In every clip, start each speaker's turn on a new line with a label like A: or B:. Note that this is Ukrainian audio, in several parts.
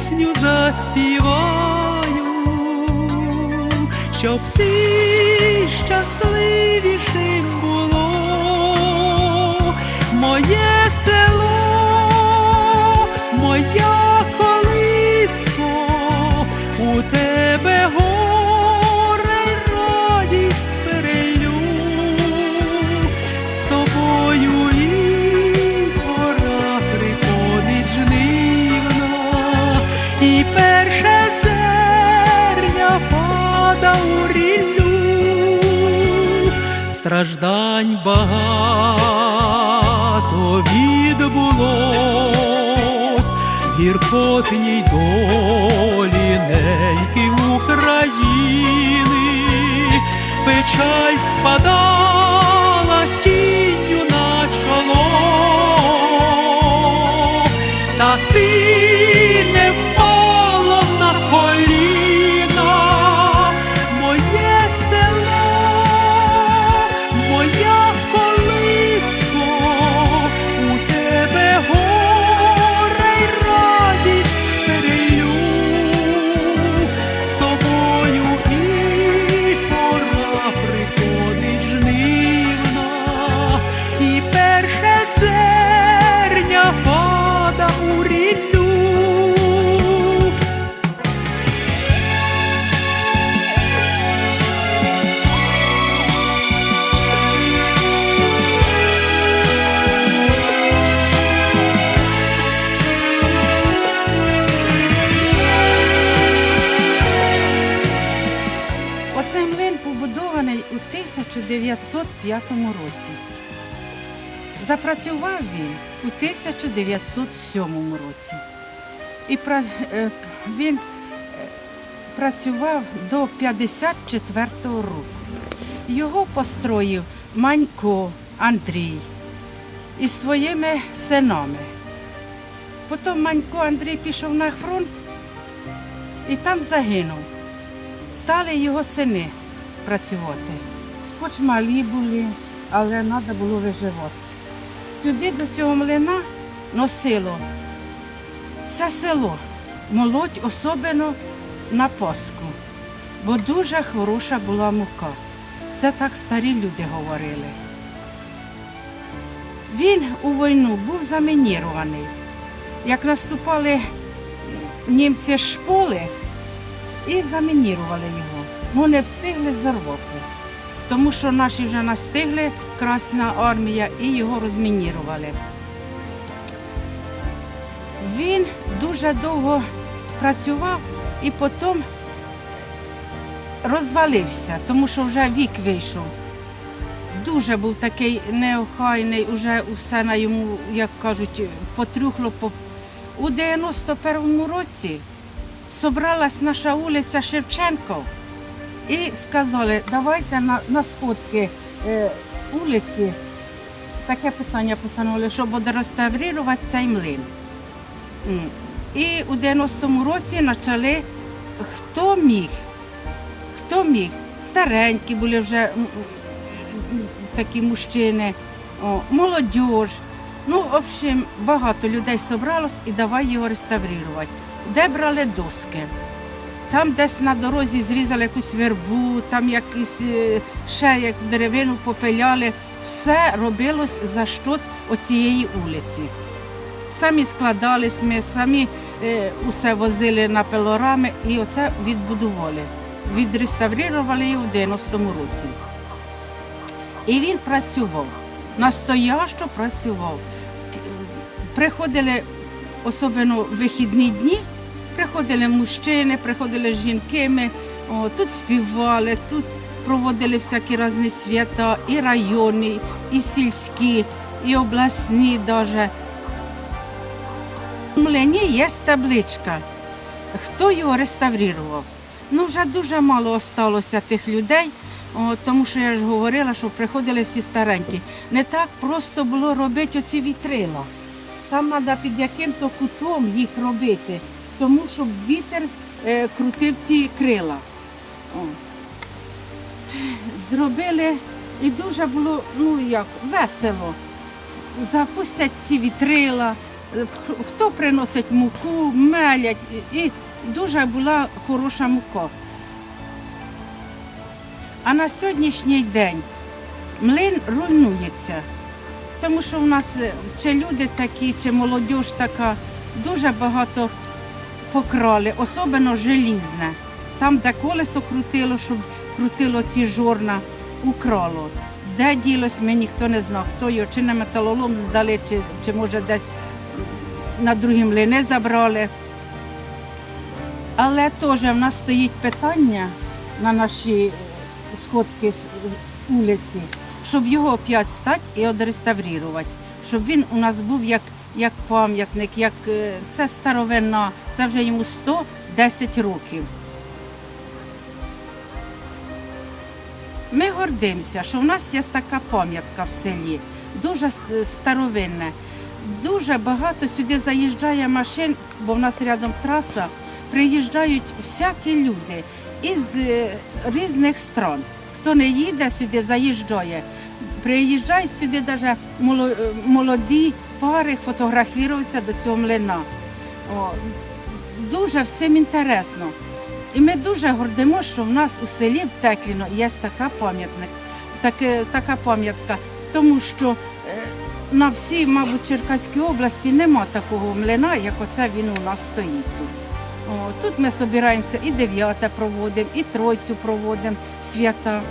A: пісню заспіваю, щоб ти щасливішим страждань багато відбулось, гіркотній долі неньки України, печаль спадала
B: році. Запрацював він у 1907 році. І е, він е, працював до 54-го року. Його построїв Манько Андрій із своїми синами. Потім Манько Андрій пішов на фронт і там загинув стали його сини працювати. Хоч малі були, але треба було виживати. Сюди до цього млина носило все село, молодь особливо на Пасху, бо дуже хороша була мука. Це так старі люди говорили. Він у війну був замінірований. Як наступали німці шполи, і замінірували його. Ну не встигли зарвати, тому що наші вже настигли, Красна армія, і його розмінірували. Він дуже довго працював і потім розвалився, тому що вже вік вийшов. Дуже був такий неохайний, уже усе на йому, як кажуть, потрюхло. по- У 91-му році собралась наша вулиця Шевченко і сказали, давайте на, на сходки е, вулиці таке питання постановили, щоб відреставрувати цей млин. І у 90-му році почали, хто міг, хто міг, старенькі були вже такі мужчини, молодіж. Ну, в общем, багато людей зібралось і давай його реставрувати. Де брали доски? Там десь на дорозі зрізали якусь вербу, там якісь е, ще як деревину попиляли. Все робилось за щот оцієї вулиці. Самі складались ми, самі е, усе возили на пилорами і оце відбудували. Відреставрували його в 90-му році. І він працював, настоящо працював. Приходили, особливо вихідні дні, приходили мужчини, приходили жінки, ми о, тут співали, тут проводили всякі різні свята, і районні, і сільські, і обласні навіть. У млині є табличка. Хто його реставрував? Ну, вже дуже мало осталося тих людей, о, тому що я ж говорила, що приходили всі старенькі. Не так просто було робити оці вітрила. Там треба під яким-то кутом їх робити. Тому щоб вітер е, крутив ці крила. О. Зробили і дуже було ну як весело. Запустять ці вітрила, е, хто приносить муку, мелять, і дуже була хороша мука. А на сьогоднішній день млин руйнується. Тому що в нас е, чи люди такі, чи молодь така, дуже багато покрали, особливо желізне. Там, де колесо крутило, щоб крутило ці жорна, украло. Де ділось, ми ніхто не знав, хто його чи на металолом здали, чи, чи може десь на другі млини забрали. Але теж в нас стоїть питання на нашій сходки з вулиці, щоб його опять стати і одреставрувати, щоб він у нас був як, як пам'ятник, як е, це старовина, це вже йому 110 років. Ми гордимося, що в нас є така пам'ятка в селі, дуже старовинна. Дуже багато сюди заїжджає машин, бо в нас рядом траса. Приїжджають всякі люди із е, різних стран. Хто не їде сюди, заїжджає. Приїжджають сюди навіть молоді пари фотографуються до цього млина. О, дуже всім інтересно. І ми дуже гордимо, що в нас у селі в Текліно є така пам'ятник, таке, така пам'ятка, тому що е, на всій, мабуть, Черкаській області нема такого млина, як оце він у нас стоїть тут. О, тут ми збираємося і дев'яте проводимо, і тройцю проводимо, свята.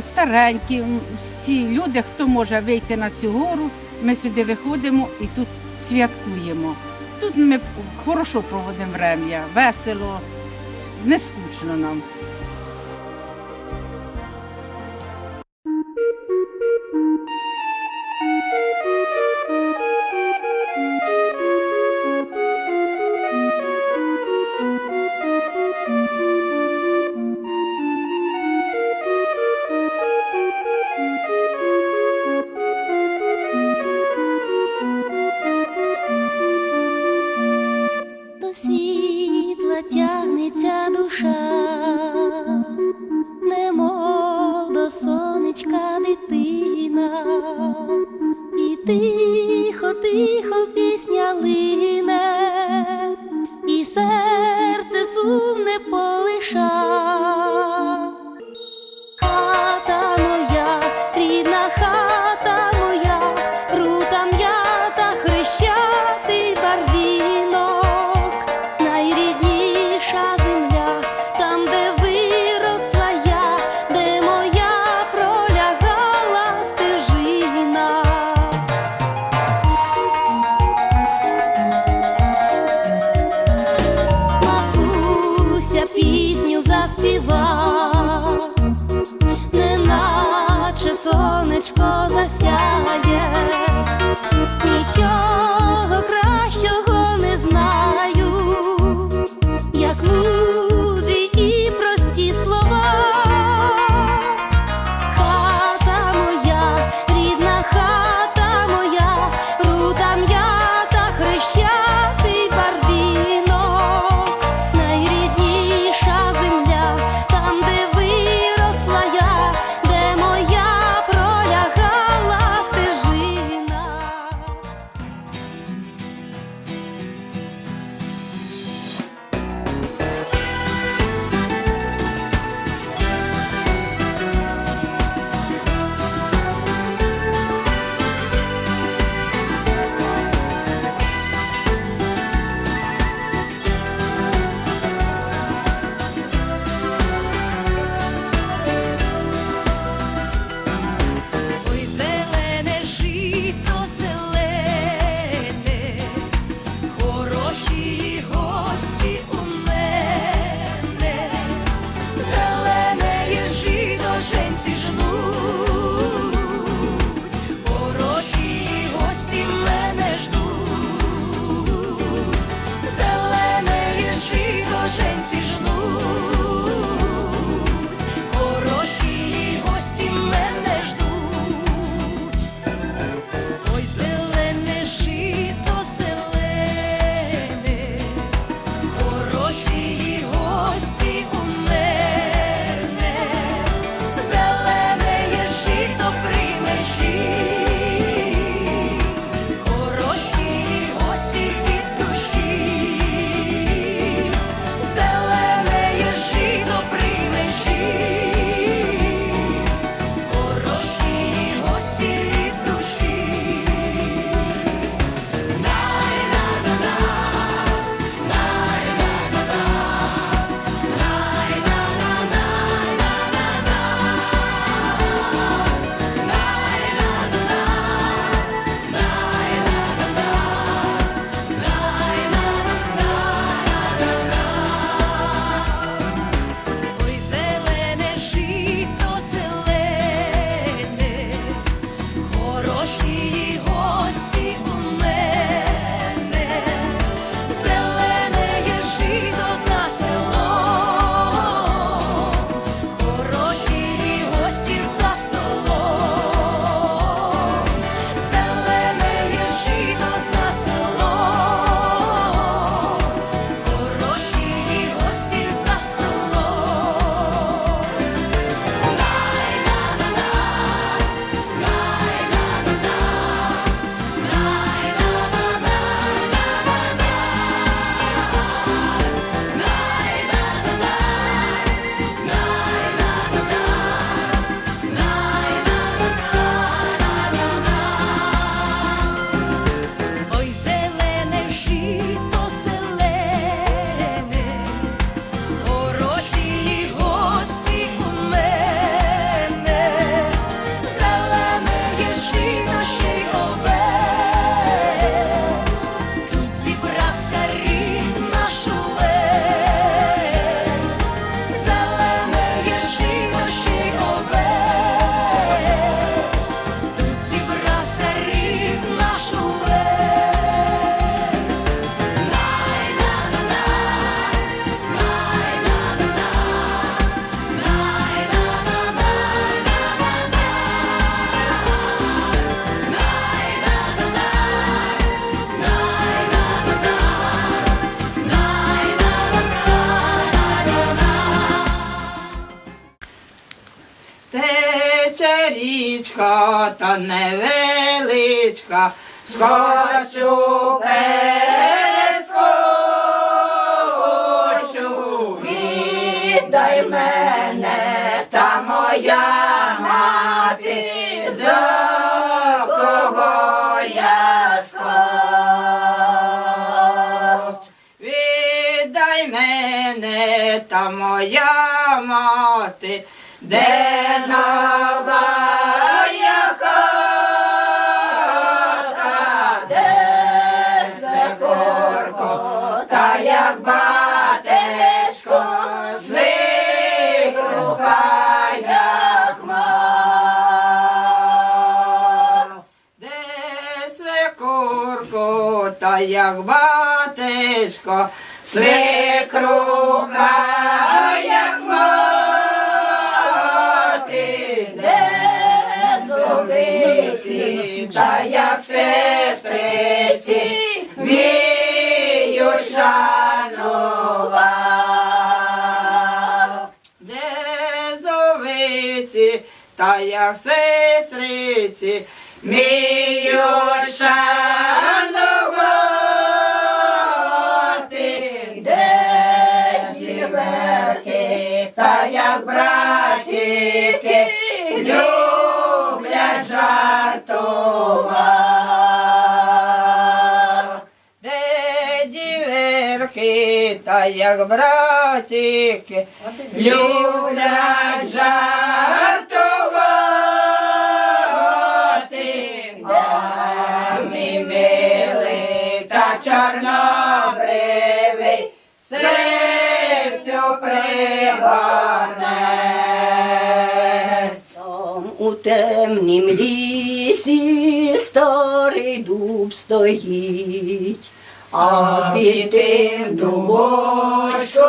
B: Старенькі, всі люди, хто може вийти на цю гору, ми сюди виходимо і тут святкуємо. Тут ми хорошо проводимо врем'я, весело, не скучно нам.
C: Річка, та невеличка, скочу перескочу, віддай мене та моя мати, за кого я скоч. Віддай мене та моя мати, де нова як батечко, свекруха, як мати, де зубиці, та як сестриці, вмію шанувати. Де зовиці, та як сестриці, вмію шанувати, та як братики, люблять жартувати. Мій милий та чорнобривий, серцю пригорнець.
D: Там у темнім лісі старий дуб стоїть,
C: А під тим дубочком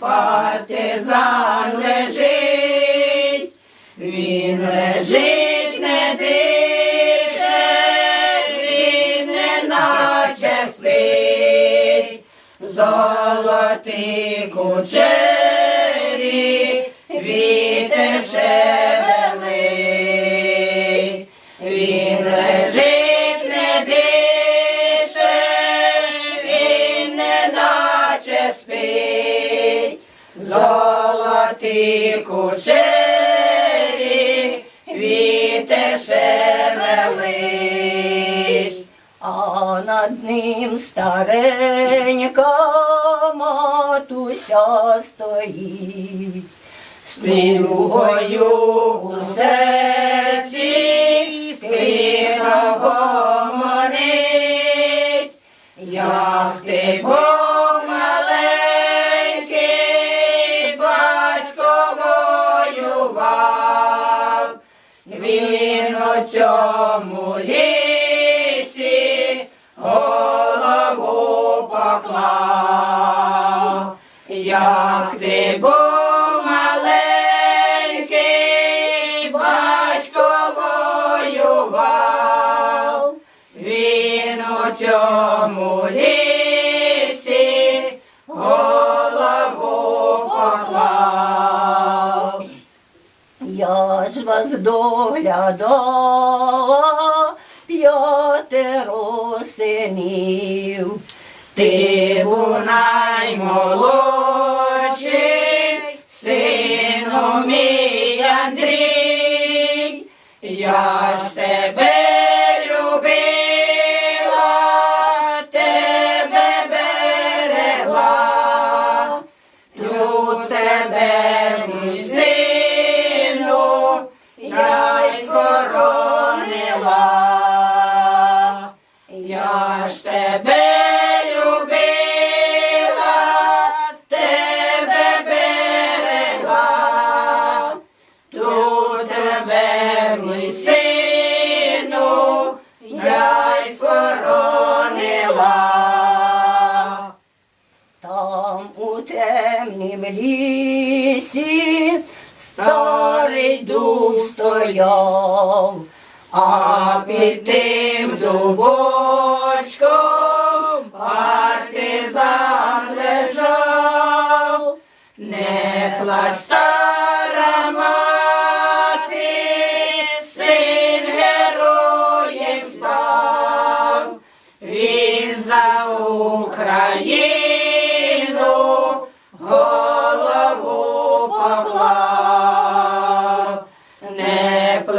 C: партизан лежить, він лежить, не дише, він не наче спить, золотий кучері, спить, золоті кучері, вітер шевелить.
D: а над ним старенька матуся стоїть.
C: Співгою у серці, гомонить, як ти ти був батько воював, він у цьому лісі голову.
D: Я ж вас доглядала старий стояв,
C: А під тим дубочком партизан лежав, не плач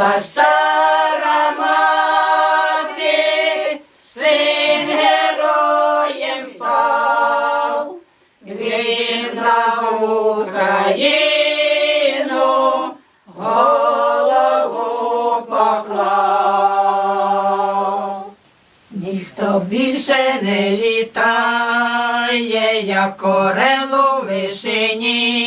C: Ж стара мати, син героєм став, він за Україну голову поклав. Ніхто більше не літає, як орел у вишині,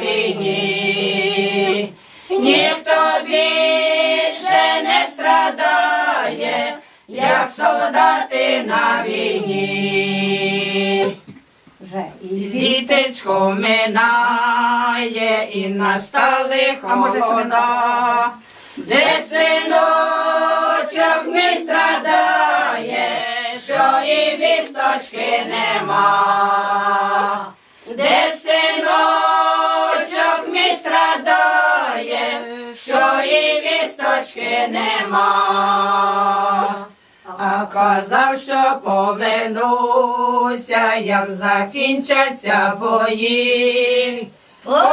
C: війні, ніхто більше не страдає, як солдати на війні.
D: Вже і
C: Літечко минає і настали холода, де синочок не страдає, що і вісточки нема, де синочок нема. А казав, що повернуся, як закінчаться бої. Повернуся,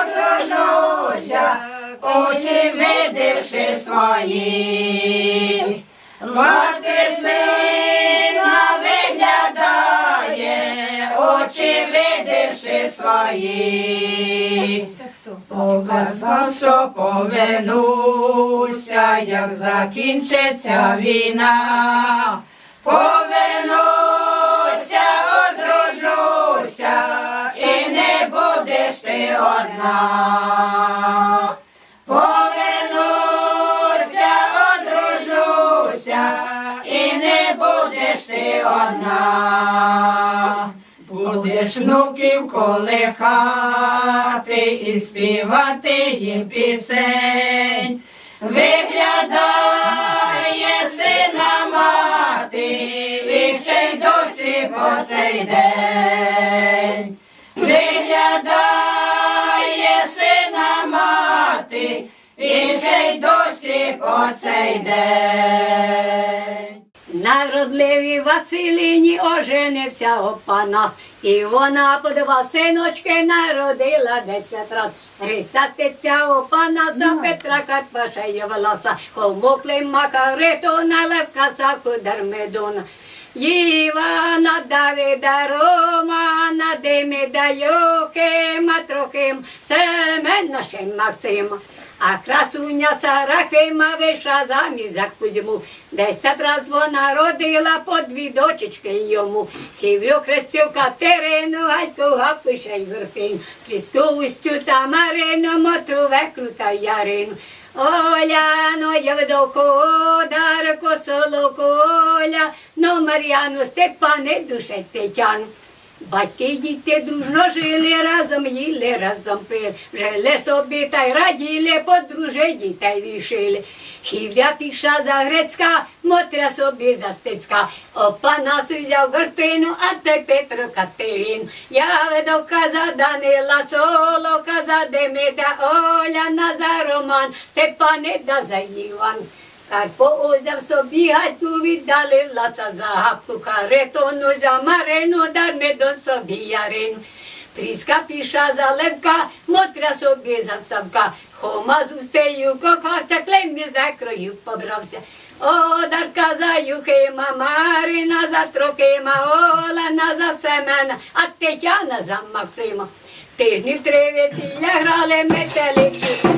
C: одружуся, очі видивши свої. Мати сина виглядає, очі видивши свої. Показав, що повернуся, як закінчиться війна. Повернуся, одружуся, і не будеш ти одна. Повернуся, одружуся, і не будеш ти одна. Будеш колихати і співати їм пісень. Виглядає сина мати, і ще й досі по цей день. Виглядає сина мати, і й досі по цей день.
E: Народливій Василині оженився Опанас, і вона по два синочки народила десять раз. Гриця стеця Опанаса, Петра Карпаша є волоса, холмокли Макариту, наливка саку дармедуна. Івана Давида Романа, Демида Йохима, Трохим, Семена ще Максима. А красуня Сарахима вийшла заміж за Кузьму. Десять раз вона родила по дві дочечки йому. Ківлю хрестю Катерину, гайку гапиша й верхину. Трісковустю та Марину, мотру векрута Ярину. Оляно, Євдокодарко, Солоколя, но Мар'яну, Степане, душе Тетяну. Батьки діти дружно жили, разом їли, разом пили, жили собі та й раділи, подруже дітей рішили. Хів'я піша за грецька, Мотря собі за стецька. Опанас взяв Горпину, а той Петро Катерину. Я до каза Данила, соло каза Демида, Оля, Назар Роман, Степане да за Іван. Карпо узяв собі гайду віддали лаца за гапку харитону за марину, дарми до собі ярину. Тріска піша за левка, мотря собі за савка. Хома з устею кохався, клемі за крою побрався. О, дарка за Юхима, Марина за Трохима, Олена за Семена, а Тетяна за Максима. Тижні в три весілля грали метелики,